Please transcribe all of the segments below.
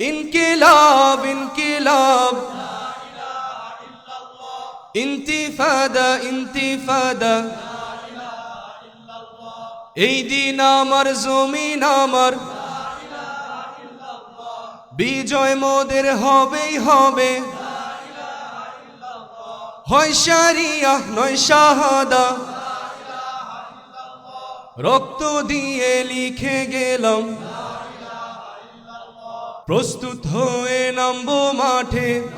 ইনকিলাব ইনকিলাব। ইন্তিফাদা ইন্তিফাদা। এই দিন আমার, জমিন আমার। বিজয় মোদের হবেই হবে। রক্ত দিয়ে লিখে গেলাম। প্রস্তুত হয়ে নামবো মাঠে।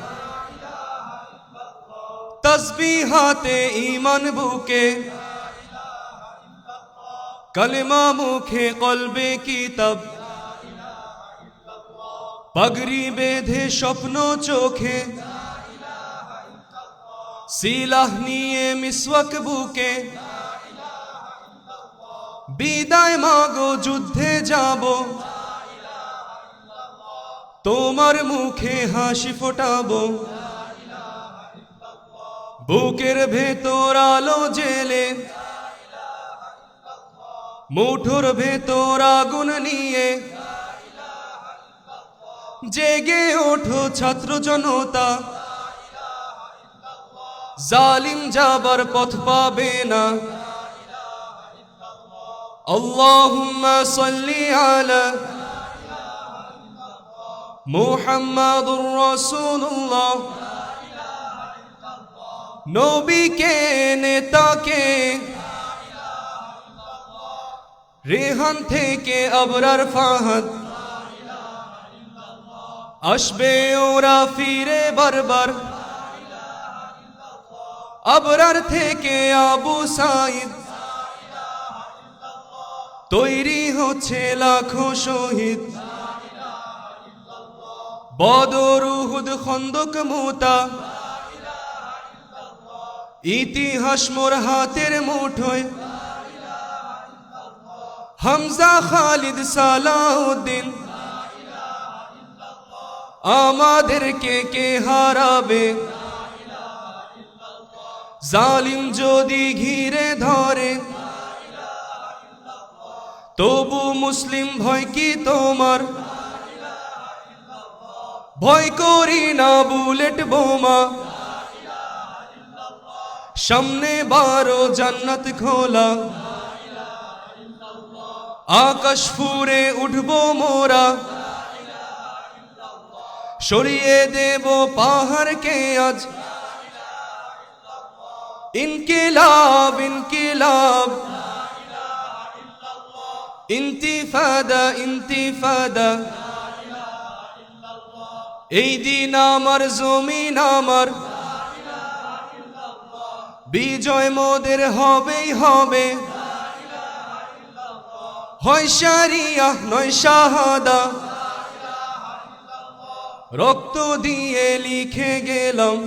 তসবি হাতে ইমান বুকে। কলমা মুখে কলবে কিতাব। পাগড়ি বেঁধে স্বপ্ন চোখে। সিলাহ নিয়ে মিসওয়াক বুকে। বিদায় মাগো, যুদ্ধে যাব। তোমার মুখে হাসি ফোটাবো। বুকের ভেতর আলো জেলে। মুঠোর ভেতর আগুন নিয়ে। জেগে ওঠো ছাত্র জনতা। জালিম যাবার পথ পাবে না। আল্লাহুম্মা সাল্লি আলা মুহাম্মাদুর রসুল্লাহ নবীকে, নেতাকে, রেহান থেকে অবরার ফাহাদ। আসবে ওরা ফিরে বারবার। অবরার থেকে আবু সাইদ। তৈরি হচ্ছে লাখো শহীদ। বদর উহুদ খন্দক মোতা। ইতিহাস মোর হাতের মুঠোয়। হামজা খালিদ সালাউদ্দিন। আমাদেরকে কে হারাবে? জালিম যদি ঘিরে ধরে। তবু মুসলিম ভয় কি তোমার? ভয় করি না বুলেট বোমা। সামনে বারো জান্নাত খোলা। আকাশ ফুরে উঠবো মোরা। সরিয়ে দেব পাহাড়কে আজ। ইনকিলাব ইনকিলাব। ইন্তিফাদা ইন্তিফাদা। এই দিন আমার জমিন আমার। বিজয় মোদের হবেই হবে। হয় নয় শাহাদা। রক্ত দিয়ে লিখে গেলাম।